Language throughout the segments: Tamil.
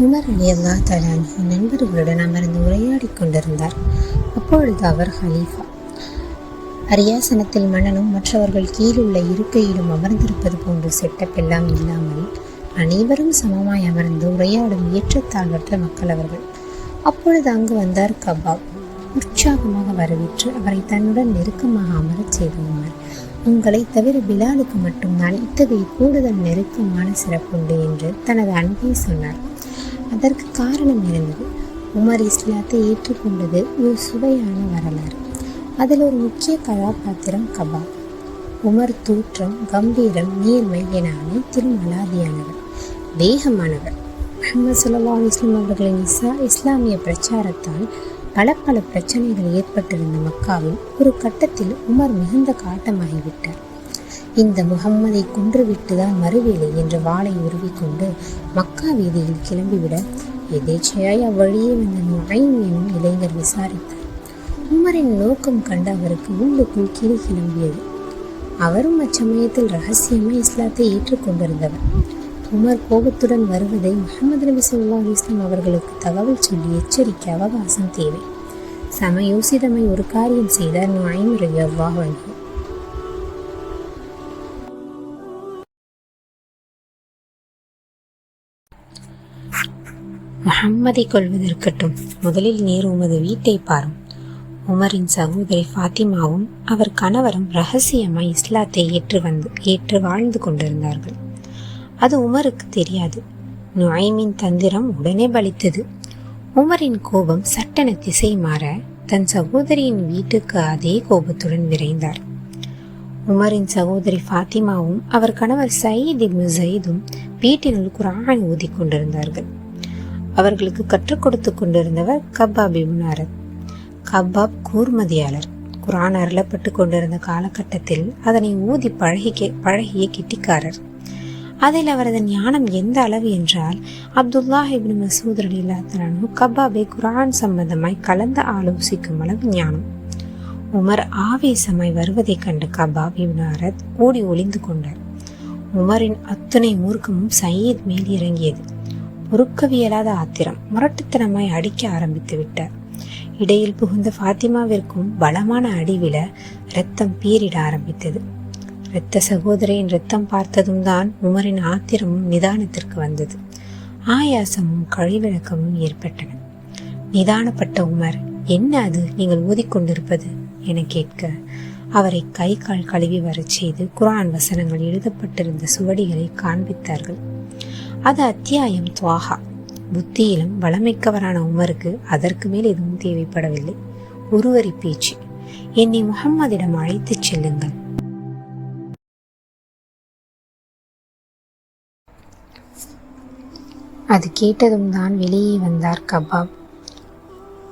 உமர் அலி அல்லா தலான் நண்பர்களுடன் அமர்ந்து உரையாடிக் கொண்டிருந்தார். அப்பொழுது அவர் ஹலீஃபா. அரியாசனத்தில் மன்னனும் மற்றவர்கள் கீழுள்ள இருக்கையிலும் அமர்ந்திருப்பது போன்ற செட்டப்பெல்லாம் இல்லாமல் அனைவரும் சமமாய் அமர்ந்து உரையாடும் ஏற்றத்தாழ்வற்ற மக்கள் அவர்கள். அப்பொழுது அங்கு வந்தார் கபாப். உற்சாகமாக வரவேற்று அவரை தன்னுடன் நெருக்கமாக அமரச் செய்துள்ளார் உமர் உங்களை தவிர பிலாலுக்கு மட்டும்தான் இத்தகைய கூடுதல் நெருக்கமான சிறப்புண்டு என்று தனது அன்பை சொன்னார். அதற்கு காரணம் இருந்தது. உமர் இஸ்லாத்தை ஏற்றுக்கொண்டது ஒரு சுவையான வரலாறு. அதில் ஒரு முக்கிய கதாபாத்திரம் கபாப். உமர் தோற்றம் கம்பீரம் நேர்மை என அனைத்திலும் அலாதியானவர் வேகமானவர். முகமது சல்லா இஸ்லாம் அவர்களின் இஸ்லா இஸ்லாமிய பிரச்சாரத்தால் பல பல பிரச்சனைகள் ஏற்பட்டிருந்த மக்காவில் ஒரு கட்டத்தில் உமர் மிகுந்த காட்டமாகிவிட்டார். இந்த முகம்மதை கொன்றுவிட்டுதான் மறுவேலை என்ற வாளை உருவிக்கொண்டு மக்கா வீதியில் கிளம்பிவிட எதேச்சையாய் அவ்வழியே வந்த நுழையும் எனும் இளைஞர் விசாரித்தார். உமரின் நோக்கம் கண்டு அவருக்கு உள்ளுக்குள் கிளி கிளம்பியது. அவரும் அச்சமயத்தில் ரகசியமே இஸ்லாத்தை ஏற்றுக்கொண்டிருந்தவர். உமர் கோபத்துடன் வருவதை முகமது நபி சொல்லா இஸ்லாம் அவர்களுக்கு தகவல் சொல்லி எச்சரிக்க அவகாசம் தேவை. சமயோசிதமை ஒரு காரியம் செய்தார் நாயின் ரவியல்லாஹ் அன்ஹு. முகம்மதை கொள்வதற்கட்டும் முதலில் நீர் உமது வீட்டை பாரும். உமரின் சகோதரி ஃபாத்திமாவும் அவர் கணவரும் ரகசியமாய் இஸ்லாத்தை ஏற்று வந்து ஏற்று வாழ்ந்து கொண்டிருந்தார்கள். அது உமருக்கு தெரியாது. நுழைமின் தந்திரம் உடனே பலித்தது. உமரின் கோபம் சட்டென திசை மாற தன் சகோதரியின் வீட்டுக்கு அதே கோபத்துடன் விரைந்தார். உமரின் சகோதரி ஃபாத்திமாவும் அவர் கணவர் சயீத் இப்னு சயீதும் வீட்டினுள் குரான் ஊதிக் கொண்டிருந்தார்கள். அவர்களுக்கு கற்றுக் கொடுத்து கொண்டிருந்தவர் கபாப் இபுனாரத் கபாப் கூர்மதியாளர். குரான் அருளப்பட்டு கொண்டிருந்த காலகட்டத்தில் அதனை ஊதி பழகி பழகிய கிட்டிக்காரர். அதில் அவரது ஞானம் எந்த அளவு என்றால் அப்துல்லா இப்னு மசூத் அலிலாத்தனு கபாபை குரான் சம்பந்தமாய் கலந்து ஆலோசிக்கும் அளவு ஞானம். உமர் ஆவேசமாய் வருவதைக் கண்டு கபாப் இப்னு அரத் ஓடி ஒளிந்து கொண்டார். உமரின் அத்துணை மூர்க்கமும் சயீத் மேல் இறங்கியது. பொறுக்கவியலாத ஆத்திரம் முரட்டுத்தனமாய் அடிக்க ஆரம்பித்து விட்டார். இடையில் புகுந்த ஃபாத்திமாவிற்கும் பலமான அடிவில ரத்தம் பீரிட ஆரம்பித்தது. இரத்த சகோதரியின் ரத்தம் பார்த்ததும் தான் உமரின் ஆத்திரமும் நிதானத்திற்கு வந்தது. ஆயாசமும் கழிவிழக்கமும் ஏற்பட்டன. நிதானப்பட்ட உமர் என்ன அது நீங்கள் ஊதிக்கொண்டிருப்பது? என கேட்க அவரை கை கால் கழுவி வரச் செய்து குரான் வசனங்கள் எழுதப்பட்டிருந்த சுவடிகளை காண்பித்தார்கள். அது அத்தியாயம் துவாகா. புத்தியிலும் வளமிக்கவரான உமருக்கு அதற்கு மேல் எதுவும் தேவைப்படவில்லை. ஒருவரி பேச்சு. என்னை முகம்மதிடம் அழைத்துச் செல்லுங்கள். அது கேட்டதும் தான் வெளியே வந்தார் கபாப்.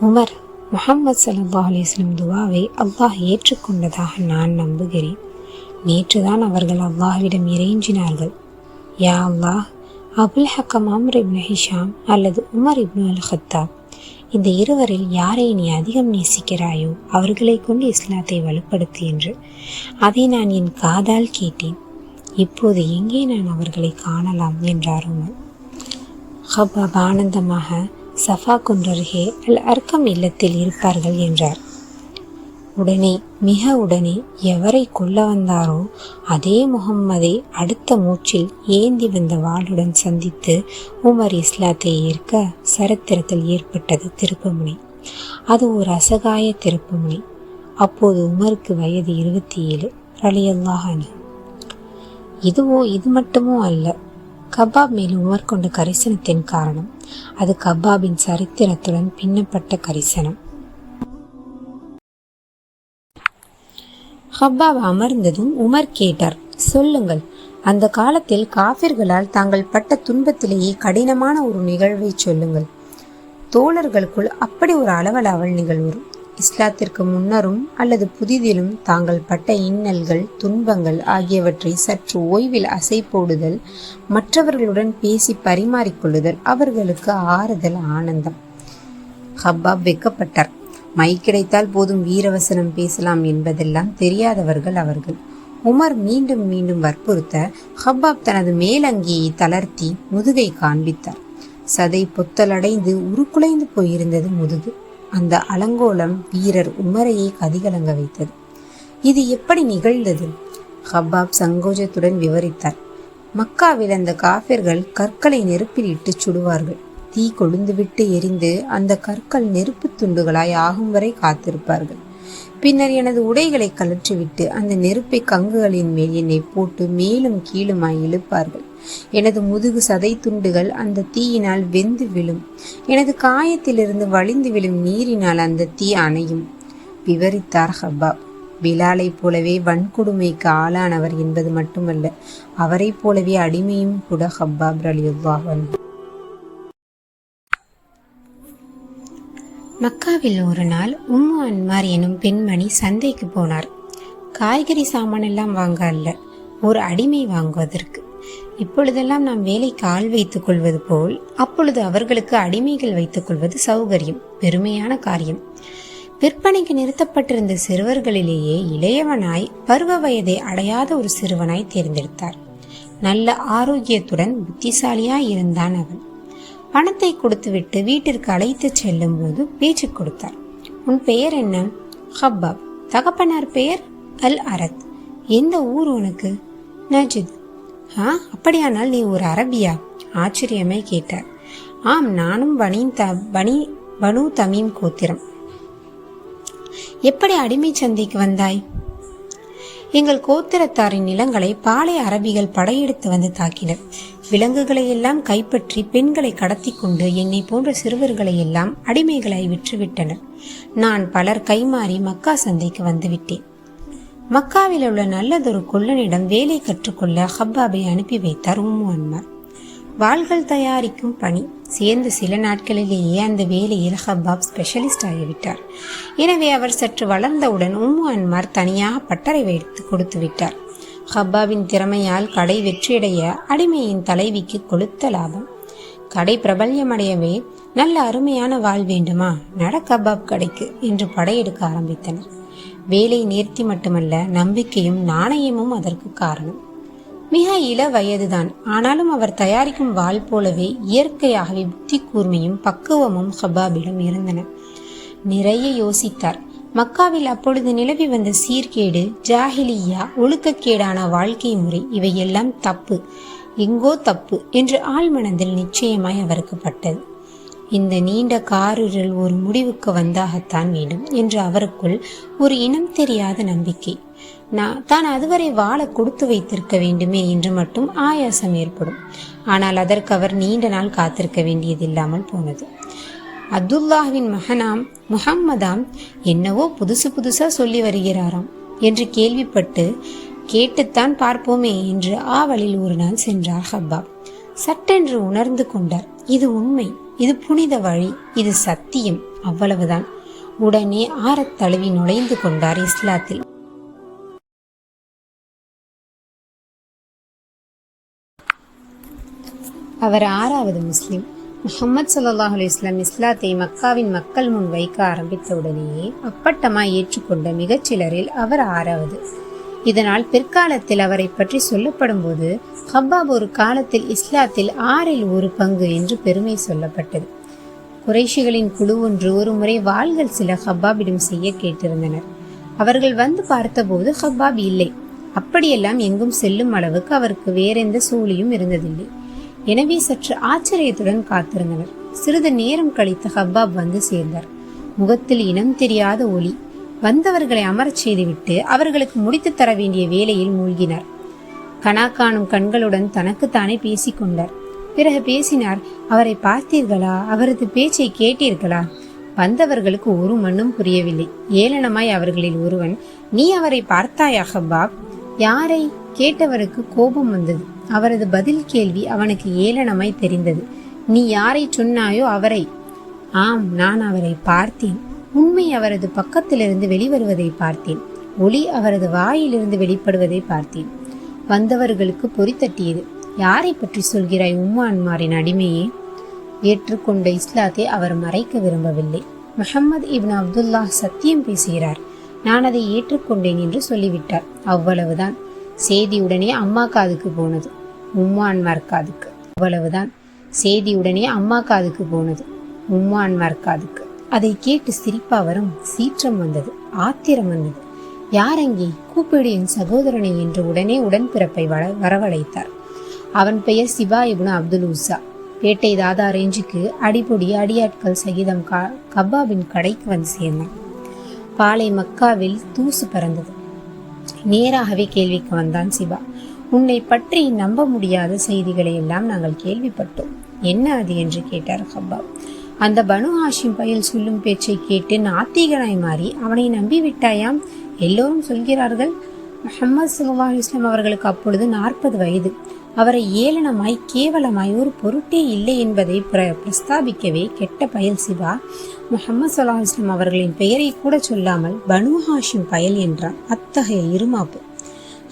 உமர் முகமது சல்லா அலிஸ்லம் துவாவை அல்லாஹ் ஏற்றுக்கொண்டதாக நான் நம்புகிறேன். நேற்றுதான் அவர்கள் அல்லாஹ்விடம் இறைஞ்சினார்கள். யா Allah Abul Hakam Amr ibn Hisham அல்லது உமர் இப்னு அல் ஹத்தாப் இந்த இருவரில் யாரை நீ அதிகம் நேசிக்கிறாயோ அவர்களை கொண்டு இஸ்லாத்தை வலுப்படுத்து என்று அதை நான் என் காதால் கேட்டேன். இப்போது எங்கே நான் அவர்களை காணலாம் என்றார் உமர். ஹபாப் ஆனந்தமாக சஃபா குன்றருகே அல் அர்க்கம் இல்லத்தில் இருப்பார்கள் என்றார். உடனே மிக உடனே எவரை கொல்ல வந்தாரோ அதே முகம்மதை அடுத்த மூச்சில் ஏந்தி வந்த வாளுடன் சந்தித்து உமர் இஸ்லாத்தை ஏற்க சரித்திரத்தில் ஏற்பட்டது திருப்புமுனை. அது ஒரு அசகாய திருப்புமுனை. அப்போது உமருக்கு வயது இருபத்தி ஏழு ரலியல்லாஹனு இதுவோ இது மட்டுமோ அல்ல கபாப் மேல் உமர் கொண்ட கரிசனத்தின் காரணம் அது கபாபின் சரித்திரத்துடன் பின்னப்பட்ட கரிசனம். ஹப்பாப் அமர்ந்ததும் உமர் கேட்டார் சொல்லுங்கள். அந்த காலத்தில் காபிர்களால் தாங்கள் பட்ட துன்பத்திலேயே கடினமான ஒரு நிகழ்வை சொல்லுங்கள். தோழர்களுக்குள் அப்படி ஒரு அளவலாவல் நிகழ்வு இஸ்லாத்திற்கு முன்னரும் அல்லது புதிதிலும் தாங்கள் பட்ட இன்னல்கள் துன்பங்கள் ஆகியவற்றை சற்று ஓய்வில் அசை போடுதல் மற்றவர்களுடன் பேசி பரிமாறிக்கொள்ளுதல் அவர்களுக்கு ஆறுதல் ஆனந்தம். ஹப்பாப் வெக்கப்பட்டார் மை கிடைத்தால் போதும் வீரவசனம் பேசலாம் என்பதெல்லாம் தெரியாதவர்கள் அவர்கள். உமர் மீண்டும் மீண்டும் வற்புறுத்த ஹப்பாப் தனது மேலங்கியை தளர்த்தி முதுகை காண்பித்தார். சதை பொத்தலடைந்து உருக்குலைந்து போயிருந்தது முதுகு. அந்த அலங்கோலம் வீரர் உமரையை கதிகலங்க வைத்தது. இது எப்படி நிகழ்ந்தது? ஹப்பாப் சங்கோஜத்துடன் விவரித்தார். மக்காவில் அந்த காஃபிர்கள் கற்களை நெருப்பில் இட்டு சுடுவார்கள். தீ கொழுந்துவிட்டு எரிந்து அந்த கற்கள் நெருப்பு துண்டுகளாய் ஆகும் வரை காத்திருப்பார்கள். பின்னர் எனது உடைகளை கலற்றிவிட்டு அந்த நெருப்பை கங்குகளின் மேல் என்னை போட்டு மேலும் கீழுமாய் இழுப்பார்கள். எனது முதுகு சதை துண்டுகள் அந்த தீயினால் வெந்து விழும். எனது காயத்திலிருந்து வழிந்து விழும் நீரினால் அந்த தீ அணையும். விவரித்தார் ஹப்பாப். பிலாலை போலவே வன்கொடுமைக்கு ஆளானவர் என்பது மட்டுமல்ல அவரை போலவே அடிமையும் கூட ஹப்பாப் அலியுல்லாஹன் மக்காவில் ஒரு நாள் உம்மு அன்மார் எனும் பெண்மணி சந்தைக்கு போனார். காய்கறி சாமான் எல்லாம் வாங்க அல்ல ஒரு அடிமை வாங்குவதற்கு. இப்பொழுதெல்லாம் நாம் வேலைக்கு ஆள் வைத்துக் கொள்வது போல் அப்பொழுது அவர்களுக்கு அடிமைகள் வைத்துக் கொள்வது சௌகரியம் பெருமையான காரியம். விற்பனைக்கு நிறுத்தப்பட்டிருந்த சிறுவர்களிலேயே இளையவனாய் பருவ வயதை அடையாத ஒரு சிறுவனாய் தேர்ந்தெடுத்தார். நல்ல ஆரோக்கியத்துடன் புத்திசாலியாய் இருந்தான் அவன். பணத்தை கொடுத்துவிட்டு வீட்டிற்கு அழைத்து செல்லும் போது பேச்சு கொடுத்தார். உன் பெயர் என்ன? ஹப்பாப். தகப்பனார் பெயர்? அல் அரத். எந்த ஊர் உனக்கு? நஜித். ஆ அப்படியானால் நீ ஒரு அரபியா? ஆச்சரியமே கேட்டார். ஆம் நானும் பனி த பனி பனு தமீம் கோத்திரம். எப்படி அடிமை சந்தைக்கு வந்தாய்? எங்கள் கோத்திரத்தாரின் நிலங்களை பாலை அரபிகள் படையெடுத்து வந்து தாக்கினர். விலங்குகளை எல்லாம் கைப்பற்றி பெண்களை கடத்தி கொண்டு என்னை போன்ற சிறுவர்களை எல்லாம் அடிமைகளை விற்றுவிட்டனர். நான் பலர் கைமாறி மக்கா சந்தைக்கு வந்துவிட்டேன். மக்காவில் உள்ள நல்லதொரு கொல்லனிடம் வேலை கற்றுக்கொள்ள ஹப்பாபை அனுப்பி வைத்தார் உம்மு அன்மார். வாள்கள் தயாரிக்கும் பணி சேர்ந்து சில நாட்களிலேயே அந்த வேலையில் ஹப்பாப் ஸ்பெஷலிஸ்ட் ஆகிவிட்டார். எனவே அவர் சற்று வளர்ந்தவுடன் உம்மு அன்மார் தனியாக பட்டறை வைத்து கொடுத்து விட்டார். ஹப்பாவின் திறமையால் கடை வெற்றியடைய அடிமையின் தலைவிக்கு கொளுத்த லாபம். கடை பிரபல்யமடையவே நல்ல அருமையான வாழ் வேண்டுமா? நட கபாப் கடைக்கு என்று படையெடுக்க ஆரம்பித்தனர். வேலை நேர்த்தி மட்டுமல்ல நம்பிக்கையும் நாணயமும் அதற்கு காரணம். மிக இள வயதுதான். ஆனாலும் அவர் தயாரிக்கும் வாள் போலவே இயற்கையாகவே புத்தி கூர்மையும் பக்குவமும் ஹபாபிடம் இருந்தன. நிறைய யோசித்தார். மக்காவில் அப்பொழுது நிலவி வந்த சீர்கேடு ஜாஹிலியா ஒழுக்கக்கேடான வாழ்க்கை முறை இவையெல்லாம் தப்பு. எங்கோ தப்பு என்று ஆழ்மனதில் நிச்சயமாய் அவருக்கு பட்டது இந்த நீண்ட காரிருள் ஒரு முடிவுக்கு வந்தாகத்தான் வேண்டும் என்று அவருக்குள் ஒரு இனம் தெரியாத நம்பிக்கை. நான் தான் அதுவரை வாழ கொடுத்து வைத்திருக்க வேண்டுமே என்று மட்டும் ஆயாசம் ஏற்படும். ஆனால் அதற்கு அவர் நீண்ட நாள் காத்திருக்க வேண்டியதில்லாமல் போனது. அப்துல்லாஹ்வின் மகனாம் முஹம்மதாம் என்னவோ புதுசு புதுசா சொல்லி வருகிறாராம் என்று கேள்விப்பட்டு கேட்டுத்தான் பார்ப்போமே என்று ஆவலில் ஒரு நாள் சென்றார் ஹப்பாப். சட்டென்று உணர்ந்து கொண்டார். இது உண்மை இது புனித வழி இது சத்தியம் அவ்வளவுதான். உடனே ஆறத் தழுவி நுழைந்து கொண்டார் இஸ்லாத்தில். அவர் ஆறாவது முஸ்லிம். முகமது சல்லாஹ் இஸ்லாம் இஸ்லாத்தை மக்காவின் மக்கள் முன் வைக்க ஆரம்பித்தவுடனேயே அப்பட்டமாய் ஏற்றுக்கொண்ட மிகச்சிலரில் அவர் ஆறாவது. இதனால் பிற்காலத்தில் அவரை பற்றி சொல்லப்படும் போது ஹப்பாப் ஒரு காலத்தில் இஸ்லாத்தில் ஆறில் ஒரு பங்கு என்று பெருமை சொல்லப்பட்டது. குறைஷிகளின் குழு ஒன்று ஒரு முறை வாள்கள் சில ஹப்பாபிடம் செய்ய கேட்டிருந்தனர். அவர்கள் வந்து பார்த்தபோது ஹப்பாப் இல்லை. அப்படியெல்லாம் எங்கும் செல்லும் அளவுக்கு அவருக்கு வேறெந்த சூழியும் இருந்ததில்லை. எனவே சற்று ஆச்சரியத்துடன் காத்திருந்தனர். சிறிது நேரம் கழித்து ஹப்பாப் வந்து சேர்ந்தார். முகத்தில் இனம் தெரியாத ஒளி. வந்தவர்களை அமரச் செய்துவிட்டு அவர்களுக்கு முடித்து தர வேண்டிய வேலையில் மூழ்கினார். கனா காணும் கண்களுடன் தனக்குத்தானே பேசிக்கொண்டார் பிறகு பேசினார் அவரை பார்த்தீர்களா? அவரது பேச்சை கேட்டீர்களா? வந்தவர்களுக்கு ஒரு மண்ணும் புரியவில்லை. ஏளனமாய் அவர்களில் ஒருவன் நீ அவரை பார்த்தாயா ஹப்பாப் யாரை? கேட்டவருக்கு கோபம் வந்தது. அவரது பதில் கேள்வி அவனுக்கு ஏளனமாய் தெரிந்தது. நீ யாரை சொன்னாயோ அவரை? ஆம் நான் அவரை பார்த்தேன். உண்மை அவரது பக்கத்திலிருந்து வெளிவருவதை பார்த்தேன். ஒளி அவரது வாயிலிருந்து வெளிப்படுவதை பார்த்தேன். வந்தவர்களுக்கு பொறித்தட்டியது யாரை பற்றி சொல்கிறாய் உம்மான்மாரின் அடிமையே? ஏற்றுக்கொண்ட இஸ்லாத்தை அவர் மறைக்க விரும்பவில்லை. முஹம்மது இப்னு அப்துல்லாஹ் சத்தியம் பேசுகிறார். நான் அதை ஏற்றுக்கொண்டேன் என்று சொல்லிவிட்டார். அவ்வளவுதான். செய்தி உடனே அம்மா காதுக்கு போனது. உம்மான்மார் காதுக்கு. அவ்வளவுதான் செய்தியுடனே அம்மா காதுக்கு போனது. உம்மான்மார் காதுக்கு. அதை கேட்டு சிரிப்பா வரும் சீற்றம் வந்தது. ஆத்திரம் வந்தது. யார் கூப்பிடு என் சகோதரனை என்று உடனே உடன்பிறப்பை வர வரவழைத்தார். அவன் பெயர் சிவா இப்னு அப்துல் உசா பேட்டை தாதா ரேஞ்சுக்கு அடிப்பொடி அடியாட்கள் சகிதம் கா கபாபின் கடைக்கு வந்து சேர்ந்தான். பாலை மக்காவில் தூசு பறந்தது. நேராகவே கேள்விக்கு வந்தான் சிவா உன்னை பற்றி நம்ப முடியாத செய்திகளை எல்லாம் நாங்கள் கேள்விப்பட்டோம். என்ன அது? என்று கேட்டார் ஹப்பா. அந்த பனு ஹாஷிம் பயல் சொல்லும் பேச்சை கேட்டு நாத்திகனாய் மாறி அவனை நம்பி விட்டாயாம்? எல்லோரும் சொல்கிறார்கள். முஹம்மது சுல்லா இஸ்லாம் அவர்களுக்கு அப்பொழுது நாற்பது வயது. அவரை ஏளனமாய் கேவலமாய் ஒரு பொருட்டே இல்லை என்பதை பிர பிரஸ்தாபிக்கவே கெட்ட பயல் சிவா. முஹம்மது சல்லா அவர்களின் பெயரை கூட சொல்லாமல் பனு ஹாஷிம் பயல் என்றார். அத்தகைய இருமாப்பு.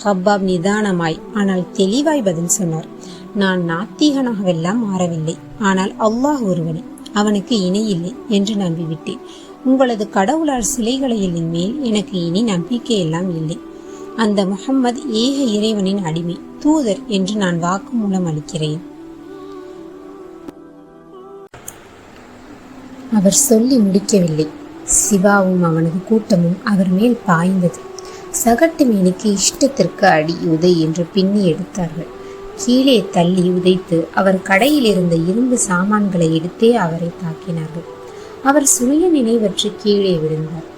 ஹப்பாப் நிதானமாய் ஆனால் தெளிவாய் பதில் சொன்னார். நான் நாத்திகனாகவெல்லாம் மாறவில்லை. ஆனால் அல்லாஹ் ஒருவனே அவனுக்கு இணை இல்லை என்று நம்பிவிட்டேன். உங்களது கடவுளார் சிலைகளின் மேல் எனக்கு இனி நம்பிக்கை எல்லாம் இல்லை. அந்த முகம்மது ஏக இறைவனின் அடிமை. தூதர் என்று நான் வாக்குமூலம் அளிக்கிறேன். அவர் சொல்லி முடிக்கவில்லை. சிவாவும் அவனது கூட்டமும் அவர் மேல் பாய்ந்தது. சகட்டு மேனிக்கு இஷ்டத்திற்கு அடி உதை என்று பின்னி எடுத்தார்கள். கீழே தள்ளி உதைத்து அவர் கடையில் இருந்த இரும்பு சாமான்களை எடுத்தே அவரை தாக்கினார்கள். அவர் சுய நினைவற்று கீழே விழுந்தார்.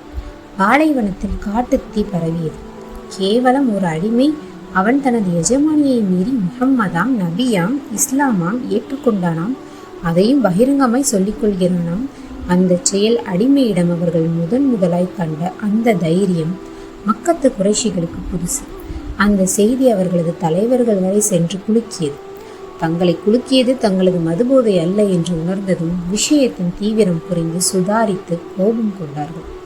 பாலைவனத்தில் காட்டுத்தீ பரவியது. கேவலம் ஒரு அடிமை அவன் தனது எஜமானியை மீறி முகம்மதாம் நபியாம் இஸ்லாமாம் ஏற்றுக்கொண்டானாம். அதையும் பகிரங்கமாய் சொல்லிக் கொள்கிறானாம் அந்த செயல் அடிமையிடம் அவர்கள் முதன் முதலாய் கண்ட அந்த தைரியம் மக்கத்து குறைஷிகளுக்கு புதுசு. அந்த செய்தி அவர்களது தலைவர்கள் வரை சென்று குலுக்கியது. தங்களை குலுக்கியது தங்களது மதுபோதை அல்ல என்று உணர்ந்ததும் விஷயத்தின் தீவிரம் புரிந்து சுதாரித்து கோபம் கொண்டார்கள்.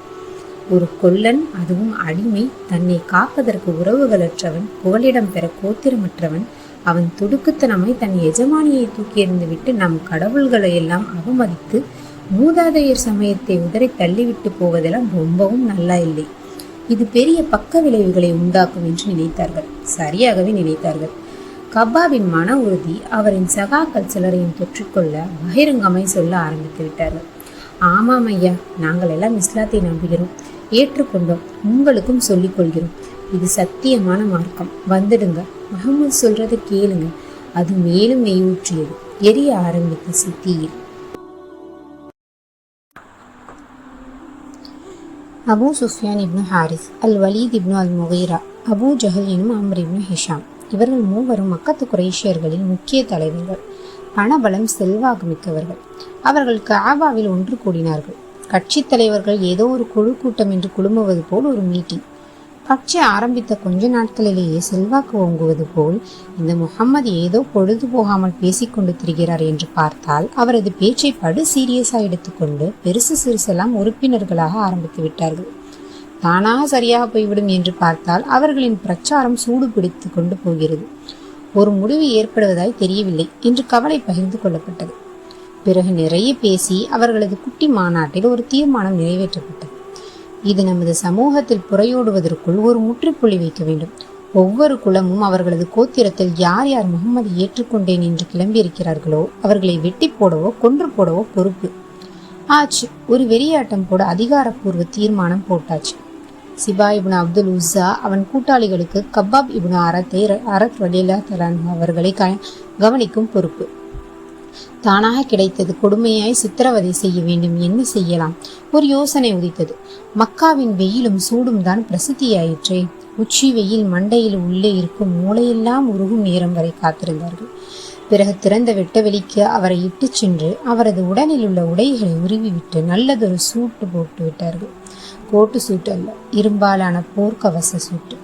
ஒரு கொல்லன் அதுவும் அடிமை தன்னை காப்பதற்கு உறவுகளற்றவன் புகலிடம் பெற கோத்திரமற்றவன் அவன் துடுக்குத்தனமாய் தன் எஜமானியை தூக்கி எறிந்துவிட்டு நம் கடவுள்களை எல்லாம் அவமதித்து மூதாதையர் சமயத்தை உதறி தள்ளிவிட்டு போவதெல்லாம் ரொம்பவும் நல்லா இல்லை. இது பெரிய பக்க விளைவுகளை உண்டாக்கும் என்று நினைத்தார்கள். சரியாகவே நினைத்தார்கள். கபாவின் மன உறுதி அவரின் சகாக்கள் சிலரையும் தொற்றுக்கொள்ள பகிரங்கமாய் சொல்ல ஆரம்பித்து விட்டார்கள். ஆமாம் ஐயா நாங்கள் எல்லாம் இஸ்லாத்தை நம்புகிறோம். ஏற்றுக்கொண்டோம். உங்களுக்கும் சொல்லிக் கொள்கிறோம் இது சத்தியமான மார்க்கம். வந்துடுங்க. முகமது சொல்றதை கேளுங்க. அது மேலும் மெய்யூற்றியது. எரிய ஆரம்பித்த சித்தியில் Abu Sufyan ibn Harith al Walid ibn al Mughira Abu Jahl எனும் அம்ர் இப்னு ஹிஷாம். இவர்கள் மூவரும் மக்கத்து குரேஷியர்களின் முக்கிய தலைவர்கள். பணபலம் செல்வாக்கு மிக்கவர்கள். அவர்கள் காபாவில் ஒன்று கூடினார்கள். கட்சித் தலைவர்கள் ஏதோ ஒரு குழு கூட்டம் என்று குழுமுவது போல் ஒரு மீட்டிங் கட்சி ஆரம்பித்த கொஞ்ச நாட்களிலேயே செல்வாக்கு ஓங்குவது போல் இந்த முகம்மது ஏதோ பொழுது போகாமல் பேசிக்கொண்டு திரிகிறார் என்று பார்த்தால் அவரது பேச்சை படு சீரியஸாக எடுத்துக்கொண்டு பெருசு சிறுசெல்லாம் உறுப்பினர்களாக ஆரம்பித்து விட்டார்கள். தானாக சரியாக போய்விடும் என்று பார்த்தால் அவர்களின் பிரச்சாரம் சூடு பிடித்து கொண்டு போகிறது. ஒரு முடிவு ஏற்படுவதாய் தெரியவில்லை என்று கவலை பகிர்ந்து கொள்ளப்பட்டது. பிறகு நிறைய பேசி அவர்களது குட்டி மாநாட்டில் ஒரு தீர்மானம் நிறைவேற்றப்பட்டது. இது நமது சமூகத்தில் புறையோடுவதற்குள் ஒரு முற்றுப்புள்ளி வைக்க வேண்டும். ஒவ்வொரு குலமும் அவர்களது கோத்திரத்தில் யார் யார் முகமது ஏற்றுக்கொண்டேன் என்று கிளம்பியிருக்கிறார்களோ அவர்களை வெட்டி போடவோ கொன்று போடவோ பொறுப்பு. ஆச்சு ஒரு வெறியாட்டம் போட அதிகாரப்பூர்வ தீர்மானம் போட்டாச்சு. சிபா இபுன் அப்துல் உஸ்ஸா அவன் கூட்டாளிகளுக்கு கபாப் இபுன் அரத்தை அரத் வலிலா தலான் அவர்களை கவனிக்கும் பொறுப்பு. தானாக கிடைத்தது. கொடுமையாய் சித்திரவதை செய்ய வேண்டும். என்ன செய்யலாம்? ஒரு யோசனை உதித்தது. மக்காவின் வெயிலும் சூடும் தான் பிரசித்தியாயிற்றே. உச்சி வெயில் மண்டையில் உள்ளே இருக்கும் மூளையெல்லாம் உருகும் நேரம் வரை காத்திருந்தார்கள். பிறகு திறந்த வெட்டவெளிக்கு அவரை இட்டுச் சென்று அவரது உடலில் உள்ள உடைகளை உருவிவிட்டு நல்லதொரு சூட்டு போட்டு விட்டார்கள். கோட்டு சூட்டு அல்ல இரும்பாலான போர்க்கவச சூட்டு.